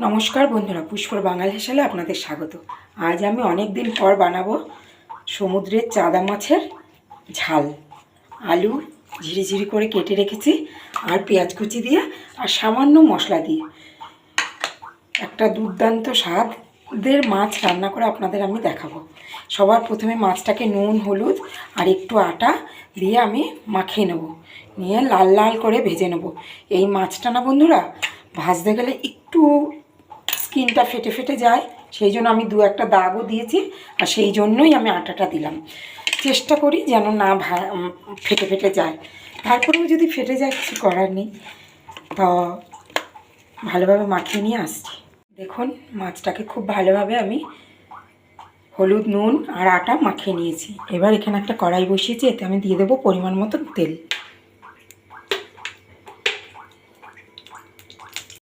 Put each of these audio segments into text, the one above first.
নমস্কার বন্ধুরা পুষ্পর বাঙাল হেসালে আপনাদের স্বাগত। আজ আমি অনেক দিন পর বানাবো সমুদ্রের চাঁদা মাছের ঝাল। আলু ঝিরিঝিরি করে কেটে রেখেছি আর পেঁয়াজ কুচি দিয়ে আর সামান্য মশলা দিয়ে। একটা দুর্দান্ত স্বাদের মাছ রান্না করে আপনাদের আমি দেখাবো। সবার প্রথমে মাছটাকে নুন, হলুদ আর একটু আটা দিয়ে আমি মাখিয়ে নেব। নিয়ে লাল লাল করে ভেজে নেব। এই মাছটা না বন্ধুরা, ভাজতে গেলে একটু স্কিনটা ফেটে ফেটে যায়, সেই জন্য আমি দু একটা দাগও দিয়েছি আর সেই জন্যই আমি আটাটা দিলাম। চেষ্টা করি যেন না ভা ফেটে ফেটে যায়। তারপরেও যদি ফেটে যায়, কিছু করার নেই। তো ভালোভাবে মাখিয়ে নিয়ে আসছি। দেখুন, মাছটাকে খুব ভালোভাবে আমি হলুদ, নুন আর আটা মাখিয়ে নিয়েছি। এবার এখানে একটা কড়াই বসিয়েছি, এতে আমি দিয়ে দেবো পরিমাণ মতো তেল।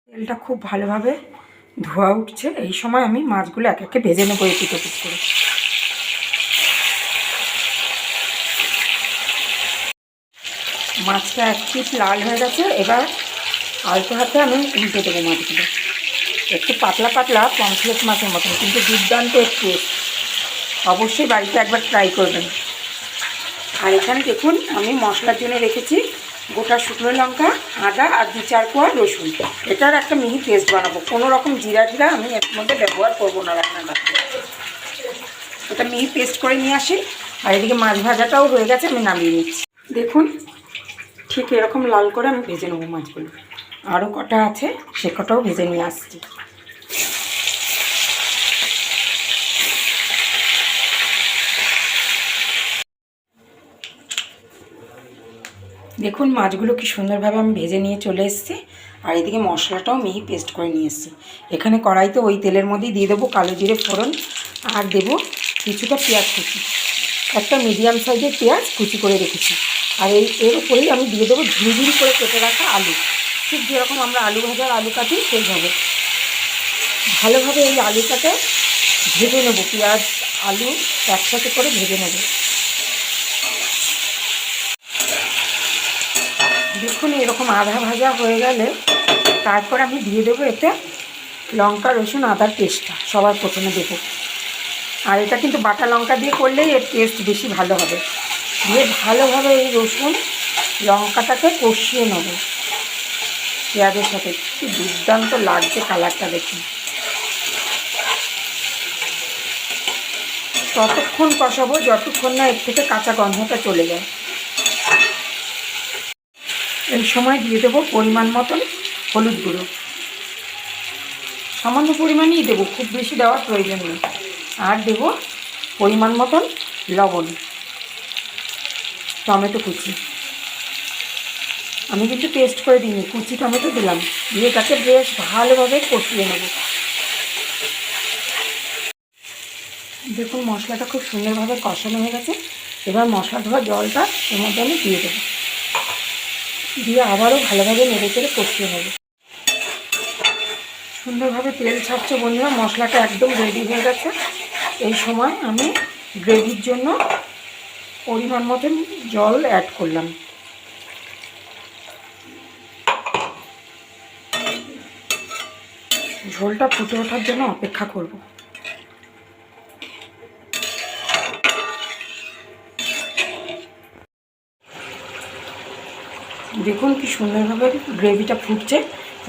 তেলটা খুব ভালোভাবে ধোয়া উঠছে, এই সময় আমি মাছগুলো এক একে ভেজে নেব এপিট ওপিট করে। মাছটা এক পিস লাল হয়ে গেছে, এবার আলতো হাতে আমি উল্টে দেবো মাছগুলো। একটু পাতলা পাতলা পমফ্লেট মাছের মতন, কিন্তু দুর্দান্ত একটু অবশ্যই বাড়িতে একবার ট্রাই করবেন। আর এখানে দেখুন, আমি মশলার জন্য রেখেছি গোটা শুকনো লঙ্কা, আদা আর দু চার কোয়া রসুন। এটার একটা মিহি পেস্ট বানাবো। কোনো রকম জিরা টিরা আমি এর মধ্যে ব্যবহার করব না রান্নাটাতে এটা মিহি পেস্ট করে নিয়ে আসি। আর এদিকে মাছ ভাজাটাও হয়ে গেছে, আমি নামিয়ে নিচ্ছি। দেখুন, ঠিক এরকম লাল করে আমি ভেজে নেব মাছগুলো। আরও কটা আছে, সে কটাও ভেজে নিয়ে আসছি। দেখুন মাছগুলো কি সুন্দরভাবে আমি ভেজে নিয়ে চলে এসেছি। আর এদিকে মশলাটাও মিহি পেস্ট করে নিয়ে এসেছি। এখানে কড়াইতে ওই তেলের মধ্যেই দিয়ে দেবো কালো জিরে, ফোড়ন আর দেবো কিছুটা পেঁয়াজ কুচি। একটা মিডিয়াম সাইজের পেঁয়াজ কুচি করে রেখেছি। আর এই, এর উপরেই আমি দিয়ে দেবো ঝুড়ি করে কেটে রাখা আলু। ঠিক যেরকম আমরা আলু ভাজার আলু কাটি সেইভাবে ভালোভাবে এই আলুটাকে ভেজে নেব। পেঁয়াজ, আলু একসাথে করে ভেজে নেব। দেখুন এরকম আধা ভাজা হয়ে গেলে তারপর আমি দিয়ে দেবো এতে লঙ্কা, রসুন, আদার পেস্টটা, সবার প্রথমে দেবো। আর এটা কিন্তু বাটা লঙ্কা দিয়ে করলেই এর টেস্ট বেশি ভালো হবে। দিয়ে ভালোভাবে এই রসুন, লঙ্কাটাকে কষিয়ে নেব। পেঁয়াজের সাথে কি দুর্দান্ত লাগছে কালারটা দেখুন। ততক্ষণ কষাবো, যতক্ষণ না এর থেকে কাঁচা গন্ধটা চলে যায়। এই সময় দিয়ে দেবো পরিমাণ মতন হলুদ গুঁড়ো। সামান্য পরিমাণেই দেবো, খুব বেশি দেওয়ার প্রয়োজন নেই। আর দেবো পরিমাণ মতন লবণ, টমেটো কুচি। আমি কিন্তু টেস্ট করে দিইনি, কুচি, টমেটো দিলাম। দিয়ে তাকে বেশ ভালোভাবে কষিয়ে নেব। দেখুন, মশলাটা খুব সুন্দরভাবে কষানো হয়ে গেছে। এবার মশলা ধোয়া জলটা এর মধ্যে আমি দিয়ে দেবো। দিয়ে আবারও ভালোভাবে নেড়ে চেড়ে কষিয়ে হবে সুন্দরভাবে তেল ছাড়ছে বন্ধুরা, মশলাটা একদম রেডি হয়ে গেছে। এই সময় আমি গ্রেভির জন্য পরিমাণ মতন জল অ্যাড করলাম। ঝোলটা ফুটে ওঠার জন্য অপেক্ষা করব। দেখুন কি সুন্দরভাবে গ্রেভিটা ফুটছে।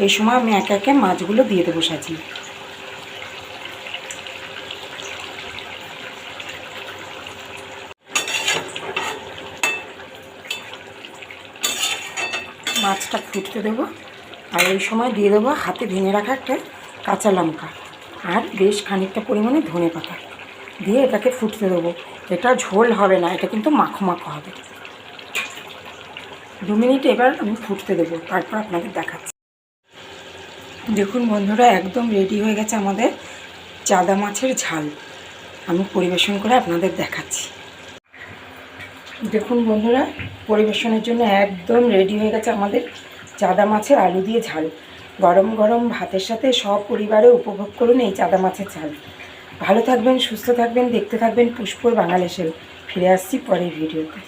এই সময় আমি একে একে মাছগুলো দিয়ে দেবো সাজিয়ে। মাছটা ফুটতে দেবো। আর এই সময় দিয়ে দেবো হাতে ভেঙে রাখা একটা কাঁচা লঙ্কা আর বেশ খানিকটা পরিমাণে ধনে পাতা। দিয়ে এটাকে ফুটতে দেবো। এটা ঝোল হবে না, এটা কিন্তু মাখো মাখো হবে। দু মিনিট এবার আমি ফুটতে দেবো, তারপর আপনাদের দেখাচ্ছি। দেখুন বন্ধুরা, একদম রেডি হয়ে গেছে আমাদের চাদা মাছের ঝাল। আমি পরিবেশন করে আপনাদের দেখাচ্ছি। দেখুন বন্ধুরা, পরিবেশনের জন্য একদম রেডি হয়ে গেছে আমাদের চাদা মাছের আলু দিয়ে ঝাল। গরম গরম ভাতের সাথে সব পরিবারে উপভোগ করুন এই চাদা মাছের ঝাল। ভালো থাকবেন, সুস্থ থাকবেন, দেখতে থাকবেন পুষ্পর বাঙালি সেল ফিরে আসছি পরের ভিডিওতে